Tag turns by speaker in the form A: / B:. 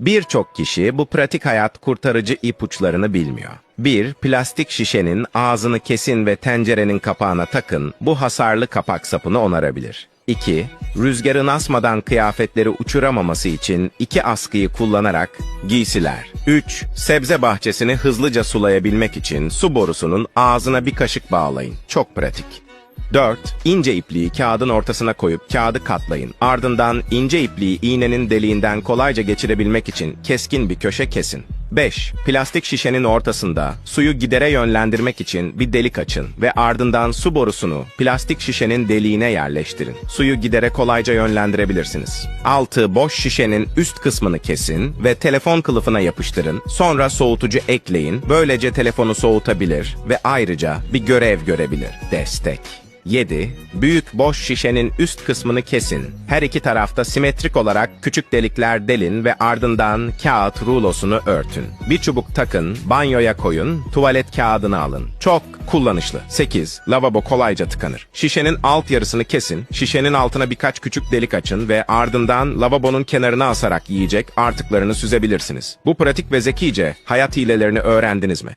A: Birçok kişi bu pratik hayat kurtarıcı ipuçlarını bilmiyor. 1. Plastik şişenin ağzını kesin ve tencerenin kapağına takın. Bu hasarlı kapak sapını onarabilir. 2. Rüzgarın asmadan kıyafetleri uçuramaması için iki askıyı kullanarak giysiler. 3. Sebze bahçesini hızlıca sulayabilmek için su borusunun ağzına bir kaşık bağlayın. Çok pratik. 4. İnce ipliği kağıdın ortasına koyup kağıdı katlayın. Ardından ince ipliği iğnenin deliğinden kolayca geçirebilmek için keskin bir köşe kesin. 5. Plastik şişenin ortasında suyu gidere yönlendirmek için bir delik açın ve ardından su borusunu plastik şişenin deliğine yerleştirin. Suyu gidere kolayca yönlendirebilirsiniz. 6. Boş şişenin üst kısmını kesin ve telefon kılıfına yapıştırın. Sonra soğutucu ekleyin. Böylece telefonu soğutabilir ve ayrıca bir görev görebilir. Destek. 7. Büyük boş şişenin üst kısmını kesin. Her iki tarafta simetrik olarak küçük delikler delin ve ardından kağıt rulosunu örtün. Bir çubuk takın, banyoya koyun, tuvalet kağıdını alın. Çok kullanışlı. 8. Lavabo kolayca tıkanır. Şişenin alt yarısını kesin, şişenin altına birkaç küçük delik açın ve ardından lavabonun kenarına asarak yiyecek artıklarını süzebilirsiniz. Bu pratik ve zekice hayat hilelerini öğrendiniz mi?